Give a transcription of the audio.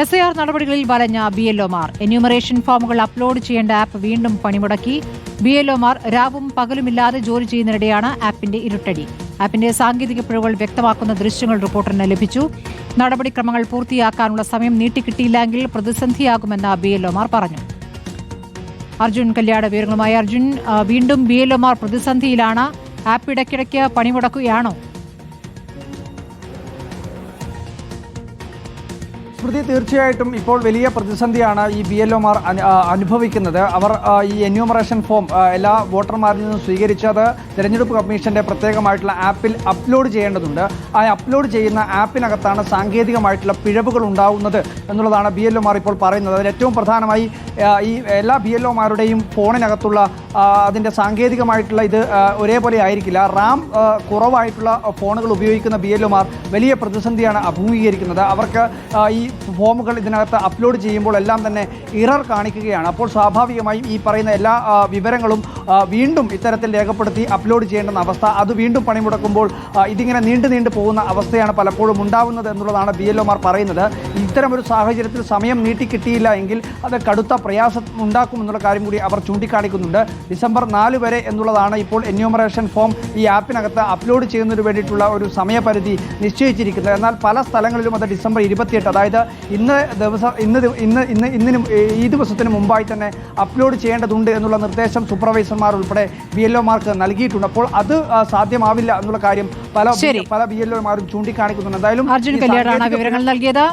S I R നടപടികളിൽ വലഞ്ഞ B L enumeration ഫോമുകൾ അപ്ലോഡ് ചെയ്യേണ്ട ആപ്പ് വീണ്ടും പണിമുടക്കി. ബി എൽ ഒമാർ രാവും പകലുമില്ലാതെ ജോലി ചെയ്യുന്നതിനിടെയാണ് ആപ്പിന്റെ ഇരുട്ടടി. ആപ്പിന്റെ സാങ്കേതിക പിഴവുകൾ വ്യക്തമാക്കുന്ന ദൃശ്യങ്ങൾ റിപ്പോർട്ടറിന് ലഭിച്ചു. നടപടിക്രമങ്ങൾ പൂർത്തിയാക്കാനുള്ള സമയം നീട്ടിക്കിട്ടിയില്ലെങ്കിൽ പ്രതിസന്ധിയാകുമെന്ന് ബി എൽ ഒമാർ പറഞ്ഞു. അർജുൻ കല്യാണ വിവരങ്ങളുമായി. അർജുൻ വീണ്ടും ബി എൽ പ്രതിസന്ധിയിലാണ്. ആപ്പ് ഇടയ്ക്കിടയ്ക്ക് പണിമുടക്കുകയാണോ? സ്മൃതി തീർച്ചയായിട്ടും ഇപ്പോൾ വലിയ പ്രതിസന്ധിയാണ് ഈ ബി എൽ ഒമാർ അനുഭവിക്കുന്നത്. അവർ ഈ എന്യൂമറേഷൻ ഫോം എല്ലാ വോട്ടർമാരിൽ നിന്നും സ്വീകരിച്ചത് തിരഞ്ഞെടുപ്പ് കമ്മീഷന്റെ പ്രത്യേകമായിട്ടുള്ള ആപ്പിൽ അപ്ലോഡ് ചെയ്യേണ്ടതുണ്ട്. ആ അപ്ലോഡ് ചെയ്യുന്ന ആപ്പിനകത്താണ് സാങ്കേതികമായിട്ടുള്ള പിഴവുകൾ ഉണ്ടാവുന്നത് എന്നുള്ളതാണ് ബി എൽ ഒമാർ ഇപ്പോൾ പറയുന്നത്. അതിൽ ഏറ്റവും പ്രധാനമായി ഈ എല്ലാ ബി എൽ ഒമാരുടെയും ഫോണിനകത്തുള്ള അതിന്റെ സാങ്കേതികമായിട്ടുള്ള ഇത് ഒരേപോലെ ആയിരിക്കില്ല. റാം കുറവായിട്ടുള്ള ഫോണുകൾ ഉപയോഗിക്കുന്ന ബി എൽ ഒമാർ വലിയ പ്രതിസന്ധിയാണ് അഭിമുഖീകരിക്കുന്നത്. അവർക്ക് ഈ ഫോമുകൾ ഇതിനകത്ത് അപ്ലോഡ് ചെയ്യുമ്പോൾ എല്ലാം തന്നെ ഇറർ കാണിക്കുകയാണ്. അപ്പോൾ സ്വാഭാവികമായും ഈ പറയുന്ന എല്ലാ വിവരങ്ങളും വീണ്ടും ഇത്തരത്തിൽ രേഖപ്പെടുത്തി അപ്ലോഡ് ചെയ്യേണ്ടുന്ന അവസ്ഥ. അത് വീണ്ടും പണിമുടക്കുമ്പോൾ ഇതിങ്ങനെ നീണ്ടു നീണ്ടു പോകുന്ന അവസ്ഥയാണ് പലപ്പോഴും ഉണ്ടാവുന്നത് എന്നുള്ളതാണ് ബി എൽ പറയുന്നത്. ഇത്തരമൊരു സാഹചര്യത്തിൽ സമയം നീട്ടിക്കിട്ടിയില്ല എങ്കിൽ അത് കടുത്ത പ്രയാസം ഉണ്ടാക്കുമെന്നുള്ള കാര്യം കൂടി അവർ ചൂണ്ടിക്കാണിക്കുന്നുണ്ട്. ഡിസംബർ നാല് വരെ എന്നുള്ളതാണ് ഇപ്പോൾ എന്യൂമറേഷൻ ഫോം ഈ ആപ്പിനകത്ത് അപ്ലോഡ് ചെയ്യുന്നതിന് വേണ്ടിയിട്ടുള്ള ഒരു സമയപരിധി നിശ്ചയിച്ചിരിക്കുന്നത്. എന്നാൽ പല സ്ഥലങ്ങളിലും അത് ഡിസംബർ ഇരുപത്തിയെട്ട് അതായത് ഇന്ന് ദിവസം ഇന്ന് ഇന്ന് ഇന്ന് ഇന്നിന് ഈ ദിവസത്തിന് മുമ്പായി തന്നെ അപ്ലോഡ് ചെയ്യേണ്ടതുണ്ട് എന്നുള്ള നിർദ്ദേശം സൂപ്പർവൈസർമാർ ഉൾപ്പെടെ ബി എൽ ഒമാർക്ക് നൽകിയിട്ടുണ്ട്. അപ്പോൾ അത് സാധ്യമാവില്ല എന്നുള്ള കാര്യം പല പല ബി എൽ ഒമാരും ചൂണ്ടിക്കാണിക്കുന്നുണ്ട്. എന്തായാലും അർജുൻ വിവരങ്ങൾ നൽകിയത്.